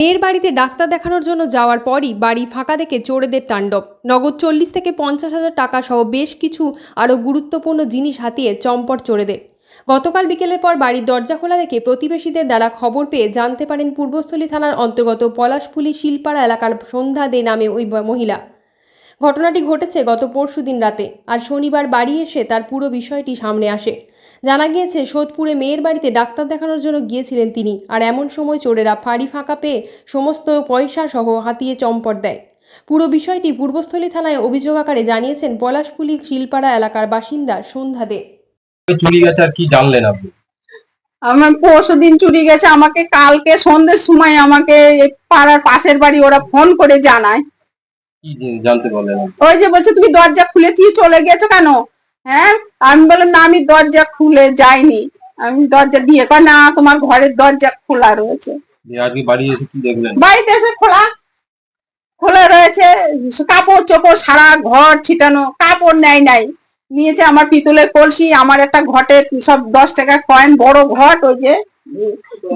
মেয়ের বাড়িতে ডাক্তার দেখানোর জন্য যাওয়ার পরই বাড়ি ফাঁকা দেখে চোরেদের তাণ্ডব। নগদ চল্লিশ থেকে পঞ্চাশ হাজার টাকা সহ বেশ কিছু আরও গুরুত্বপূর্ণ জিনিস হাতিয়ে চম্পট চোরেদের। গতকাল বিকেলের পর বাড়ির দরজা খোলা দেখে প্রতিবেশীদের দ্বারা খবর পেয়ে জানতে পারেন পূর্বস্থলী থানার অন্তর্গত পলাশফুলি শিলপাড়া এলাকার সন্ধ্যা দে নামে ওই মহিলা। ঘটনাটি ঘটেছে গত পরশুদিন রাতে আর শনিবার বাড়ি এসে তার পুরো বিষয়টি সামনে আসে। জানা গিয়েছে সোদপুরে মেয়ের বাড়িতে ডাক্তার দেখানোর জন্য গিয়েছিলেন তিনি আর এমন সময় চোরেরা ফাঁড়ি ফাঁকা পেয়ে সমস্ত পয়সা সহ হাতিয়ে চম্পট দেয়। পুরো বিষয়টি পূর্বস্থলী থানায় অভিযোগ আকারে জানিয়েছেন পলাশপুলি শিলপাড়া এলাকার বাসিন্দা সন্ধ্যা দে। চুরি গেছে আর কি জানলেন আপনি? আমার পরশু দিন চুরি গেছে আমাকে কালকে সন্ধ্যের সময় আমাকে পাড়ার পাশের বাড়ি ওরা ফোন করে জানায়। জানতে পারলেন ওই যে বলছে তুমি দরজা খুলে তুই চলে গেছো কেন? হ্যাঁ? আমি বললাম না আমি দরজা খুলে যাইনি। আমি দরজা দিয়ে কয় না তোমার ঘরের দরজা খোলা রয়েছে। আজকে বাড়ি এসে কি দেখলেন? বাড়িতে এসে খোলা। খোলা রয়েছে কাপড় চোপড় সারা ঘর ছিটানো কাপড় নেয় নাই। নিয়েছে আমার পিতলের কলসি আমার একটা ঘটের সব দশ টাকা কয়েন বড় ঘট ওই যে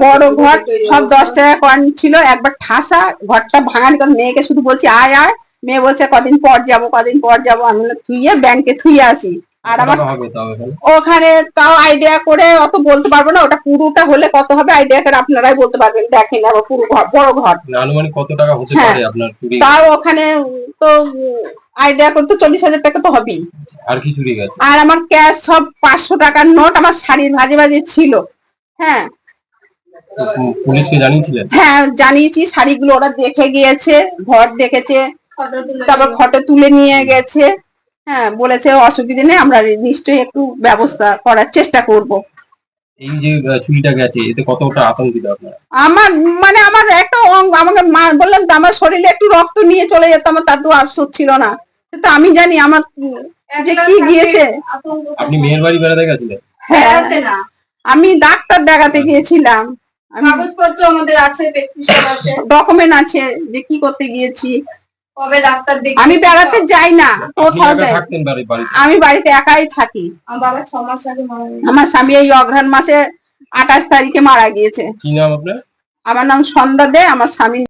বড় ঘট সব দশ টাকা কয়েন ছিল। একবার ঠাসা ঘরটা ভাঙানি কারণ মেয়েকে শুধু বলছি আয় আয়। মেয়ে বলছে কদিন পর যাব কদিন পর যাব? আমি থুইয়ে ব্যাংকে থুইয়ে আসি। আর আমার ওখানে তাও আইডিয়া করে অত বলতে পারব না ওটা পুরোটা হলে কত হবে আইডিয়া করে আপনারাই বলতে পারবেন। দেখেন আবার পুরো ঘর বড় ঘর। আনুমানিক কত টাকা হতে হ্যাঁ। পারে আপনার তাও ওখানে তো আইডিয়া করতে চল্লিশ হাজার টাকা তো হবেই। আর কি চুরি গেছে? আর আমার ক্যাশ সব পাঁচশো টাকার নোট আমার শাড়ির ভাজে ভাজে ছিল। হ্যাঁ। পুলিশকে জানিয়েছিলেন? হ্যাঁ জানিয়েছি শাড়িগুলো ওরা দেখে গিয়েছে ঘর দেখেছে। তারপর ফটো তুলে নিয়ে গেছে। হ্যাঁ বলেছে অসুবিধে নেই আমরা নিশ্চয়ই একটু ব্যবস্থা করার চেষ্টা করব। এই যে গেছে এতে কতটা আতঙ্কিত আপনারা? আমার মানে আমার একটা অঙ্গ আমাকে মা- বললাম তো আমার শরীরে একটু রক্ত নিয়ে চলে যেত আমার তার তো আফসোস ছিল না। তো আমি জানি আমার যে কি গিয়েছে। আপনি মেয়ের বাড়ি বেড়াতে গেছিলেন? হ্যাঁ। আমি ডাক্তার দেখাতে গিয়েছিলাম। কাগজপত্র আমাদের আছে। ডকুমেন্ট আছে যে কি করতে গিয়েছি। কবে ডাক্তার দেখি আমি বেড়াতে যাই না কোথাও যাই। আমি বাড়িতে একাই থাকি। আমার বাবা ছ মাস আগে মারা আমার স্বামী এই অঘ্রাণ মাসে আঠাশ তারিখে মারা গিয়েছে। কি নাম আপনার? আমার নাম সন্ধ্যা দে আমার স্বামী